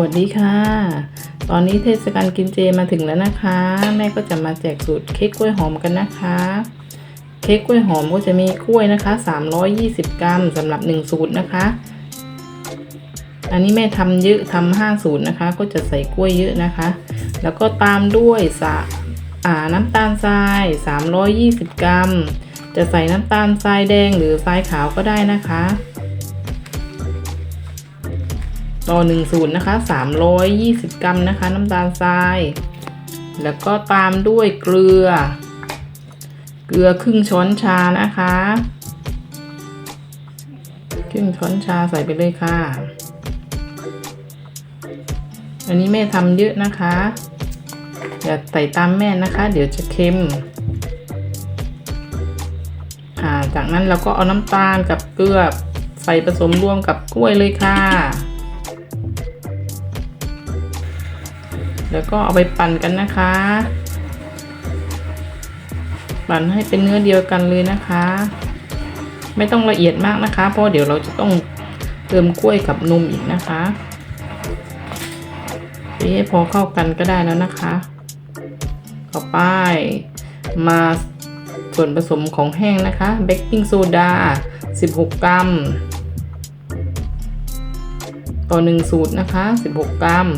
วัสดีค่ะ ตอนนี้เทศกาลกินเจมาถึงแล้วนะคะ แม่ก็จะมาแจกสูตรเค้กกล้วยหอมกันนะคะ เค้กกล้วยหอมก็จะมีกล้วยนะคะ 320 กรัมสำหรับ 1 สูตรนะคะ อันนี้แม่ทำเยอะทำห้าสูตรนะคะ ก็จะใส่กล้วยเยอะนะคะ แล้วก็ตามด้วยสะอาน้ำตาลทราย 320 กรัม จะใส่น้ำตาลทรายแดงหรือทรายขาวก็ได้นะคะ ต่อหนึ่งสูตรนะคะ320 กรัมนะคะ น้ำตาลทราย แล้วก็ตามด้วยเกลือ เกลือครึ่งช้อนชานะคะ ครึ่งช้อนชาใส่ไปเลยค่ะ อันนี้แม่ทำเยอะนะคะ อย่าใส่ตามแม่นะคะ เดี๋ยวจะเค็มจากนั้นเราก็เอาน้ำตาลกับเกลือใส่ผสมรวมกับกล้วยเลยค่ะ แล้วก็เอาไปปั่นกันนะคะ ปั่นให้เป็นเนื้อเดียวกันเลยนะคะ ไม่ต้องละเอียดมากนะคะ เพราะเดี๋ยวเราจะต้องเติมกล้วยกับนมอีกนะคะตีให้พอเข้ากันก็ได้แล้วนะคะ ต่อไปมาส่วนผสมของแห้งนะคะ เบกกิ้งโซดา 16 กรัม ต่อ 1 สูตรนะคะ 16 กรัม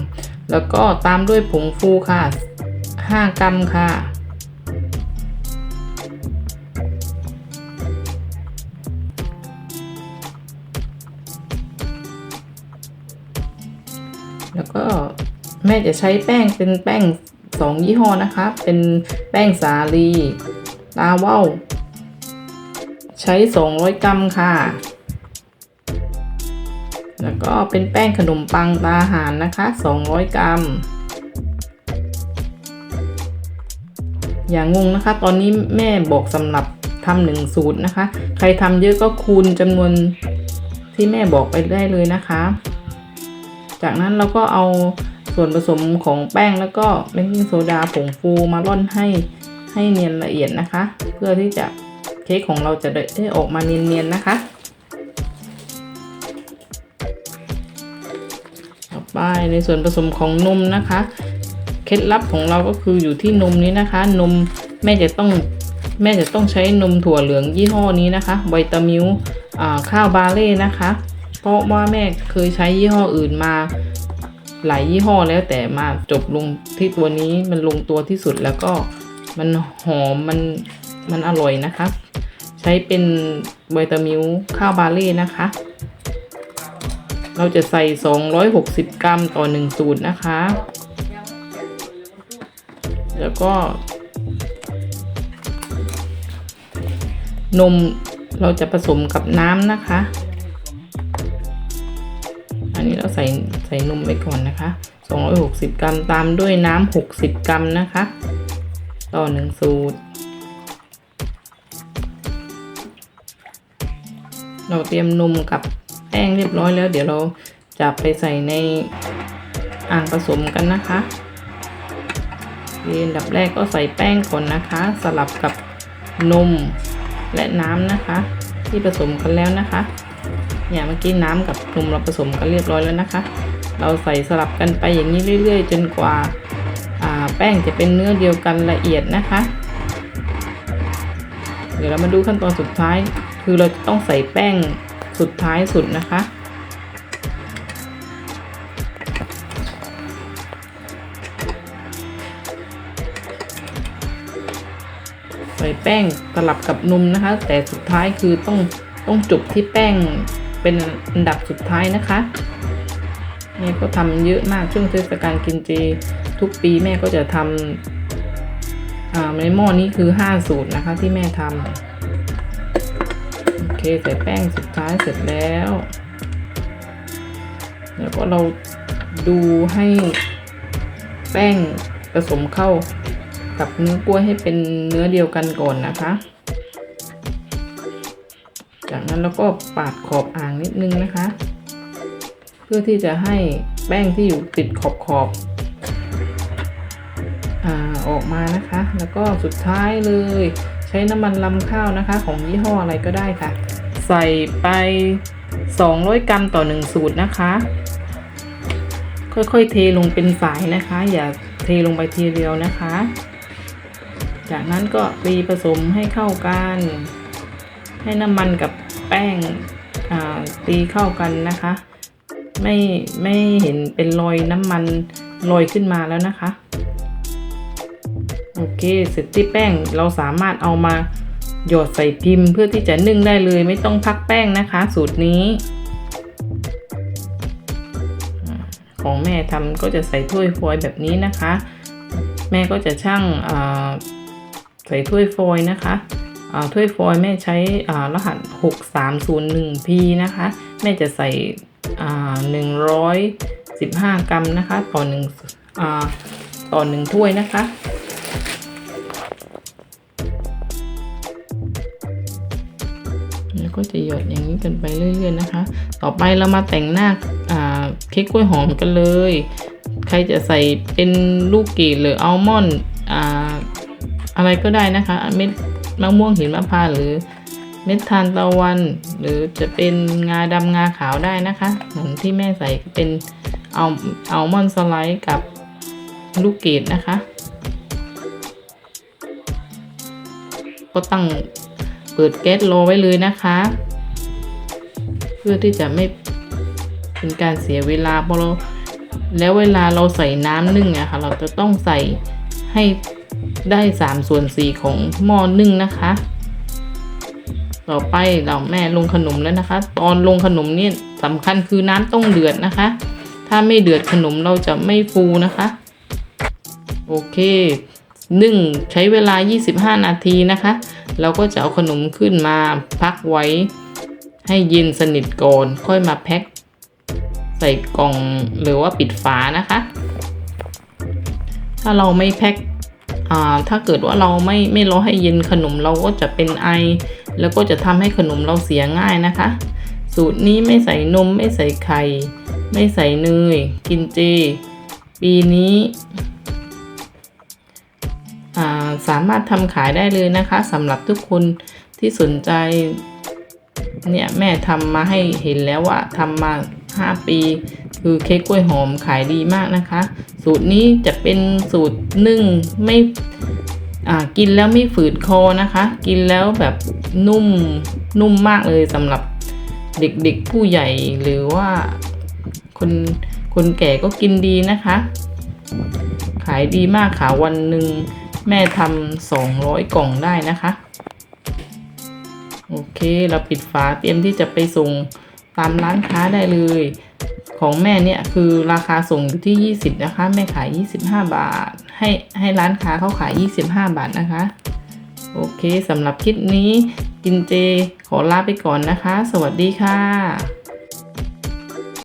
แล้วก็ตามด้วยผงฟูค่ะ 5 กรัมค่ะ แล้วก็แม่จะใช้แป้งเป็นแป้งสองยี่ห้อนะคะ เป็นแป้งสาลีตาว่าวใช้ 200 กรัมค่ะ แล้วก็เป็นแป้งขนมปังตาหารนะคะ 200 กรัม อย่างงงนะคะ ตอนนี้แม่บอกสำหรับทำหนึ่งสูตรนะคะ ใครทำเยอะก็คูณจำนวนที่แม่บอกไปได้เลยนะคะ จากนั้นเราก็เอาส่วนผสมของแป้งแล้วก็เบกกิ้งโซดาผงฟูมาร่อนให้ให้เนียนละเอียดนะคะ เพื่อที่จะเค้กของเราจะได้ออกมาเนียนๆนะคะ ไปในส่วนผสมของนมนะคะ เคล็ดลับของเราก็คืออยู่ที่นมนี้นะคะ นมแม่จะต้องแม่จะต้องใช้นมถั่วเหลืองยี่ห้อนี้นะคะไวตามิลข้าวบาเล่นะคะ เพราะว่าแม่เคยใช้ยี่ห้ออื่นมาหลายยี่ห้อแล้วแต่มาจบลงที่ตัวนี้มันลงตัวที่สุดแล้วก็มันหอมมันมันอร่อยนะคะ ใช้เป็นไวตามิลข้าวบาเล่นะคะ เราจะใส่ 260 กรัมต่อ 1 สูตรนะคะ แล้วก็ นมเราจะผสมกับน้ำนะคะ อันนี้เราใส่ใส่นมไปก่อนนะคะ 260 กรัมตามด้วยน้ำ60 กรัมนะคะ ต่อ 1 สูตรเราเตรียมนมกับ ป้งเรียบร้อยแล้ว เดี๋ยวเราจะไปใส่ในอ่างผสมกันนะคะอันดับแรกก็ใส่แป้งก่อนนะคะ สลับกับนมและน้ำนะคะ ที่ผสมกันแล้วนะคะเนี่ยเมื่อกี้น้ำกับนมเราผสมกันเรียบร้อยแล้วนะคะ เราใส่สลับกันไปอย่างนี้เรื่อย ๆ จนกว่าแป้งจะเป็นเนื้อเดียวกันละเอียดนะคะ เดี๋ยวเรามาดูขั้นตอนสุดท้าย คือเราจะต้องใส่แป้ง สุดท้ายสุดนะคะ ใส่แป้งสลับกับนมนะคะ แต่สุดท้ายคือต้องต้องจบที่แป้งเป็นอันดับสุดท้ายนะคะแม่ก็ทำเยอะมากช่วงเทศกาลกินเจทุกปีแม่ก็จะทำในหม้อนี้คือ 5 สูตรนะคะที่แม่ทำ ใส่แป้งสุดท้ายเสร็จแล้ว แล้วก็เราดูให้แป้งผสมเข้ากับเนื้อกล้วยให้เป็นเนื้อเดียวกันก่อนนะคะ จากนั้นเราก็ปาดขอบอ่างนิดนึงนะคะ เพื่อที่จะให้แป้งที่อยู่ติดขอบขอบอออกมานะคะ แล้วก็สุดท้ายเลย ช้น้ำมันลำข้าวนะคะ ของยี่ห้ออะไรก็ได้ค่ะ ใส่ไป 200 กรัมต่อ 1 สูตรนะคะ ค่อยๆเทลงเป็นสายนะคะ อย่าเทลงไปทีเดียวนะคะ จากนั้นก็ตีผสมให้เข้ากัน ให้น้ำมันกับแป้งตีเข้ากันนะคะ ไม่ไม่เห็นเป็นรอยน้ำมันลอยขึ้นมาแล้วนะคะ โอเคเสร็จที่แป้งเราสามารถเอามาหยอดใส่พิมพ์ เพื่อที่จะนึ่งได้เลยไม่ต้องพักแป้งนะคะ สูตรนี้ ของแม่ทำก็จะใส่ถ้วยฟอยแบบนี้นะคะ แม่ก็จะช่างใส่ถ้วยฟอยนะคะถ้วยฟอยแม่ใช้รหัส 6301P นะคะ แม่จะใส่อ่า115 กรัมนะคะ ต่อหนึ่งต่อหนึ่งถ้วยนะคะ แล้วก็จะหยดอย่างนี้กันไปเรื่อยๆนะคะ ต่อไปเรามาแต่งหน้าเค้กกล้วยหอมกันเลย ใครจะใส่เป็นลูกเกดหรืออัลมอนด์อ่าอะไรก็ได้นะคะเม็ดมะม่วงหินมะพร้าวหรือเม็ดทานตะวัน หรือจะเป็นงาดำงาขาวได้นะคะเหมือนที่แม่ใส่เป็นอัลอัลมอนด์สไลด์กับลูกเกดนะคะ ก็ตั้ง เปิดแก๊สรอไว้เลยนะคะ เพื่อที่จะไม่เป็นการเสียเวลาพราะเราแล้วเวลาเราใส่น้ำนึ่งอะค่ะ เราจะต้องใส่ให้ได้3ส่วน4ของหม้อนึ่งนะคะ ต่อไปเราแม่ลงขนมแล้วนะคะ ตอนลงขนมเนี่ยสำคัญคือน้ำต้องเดือดนะคะ ถ้าไม่เดือดขนมเราจะไม่ฟูนะคะ โอเค นึ่งใช้เวลา 25 นาทีนะคะ เราก็จะเอาขนมขึ้นมาพักไว้ ให้เย็นสนิทก่อน ค่อยมาแพ็คใส่กล่องหรือว่าปิดฝานะคะ ถ้าเราไม่แพ็คถ้าเกิดว่าเราไม่ไม่รอให้เย็นขนมเราก็จะเป็นไอ แล้วก็จะทำให้ขนมเราเสียง่ายนะคะ สูตรนี้ไม่ใส่นมไม่ใส่ไข่ ไม่ใส่เนยกินเจ ปีนี้ สามารถทำขายได้เลยนะคะสำหรับทุกคนที่สนใจ เนี่ยแม่ทำมาให้เห็นแล้วว่าทำมา 5 ปี คือเค้กกล้วยหอมขายดีมากนะคะ สูตรนี้จะเป็นสูตรนึ่งไม่กินแล้วไม่ฝืดคอนะคะ กินแล้วแบบนุ่มนุ่มมากเลยสำหรับเด็กๆผู้ใหญ่หรือว่าคนคนแก่ก็กินดีนะคะ ขายดีมากค่ะวันหนึ่ง แม่ทำสองร้อยกล่องได้นะคะ โอเคเราปิดฝาเตรียมที่จะไปส่งตามร้านค้าได้เลย ของแม่เนี่ยคือราคาส่งอยู่ที่ 20 นะคะ แม่ขาย 25 บาท ให้ให้ร้านค้าเขาขาย 25 บาทนะคะ โอเคสำหรับคลิปนี้กินเจขอลาไปก่อนนะคะ สวัสดีค่ะ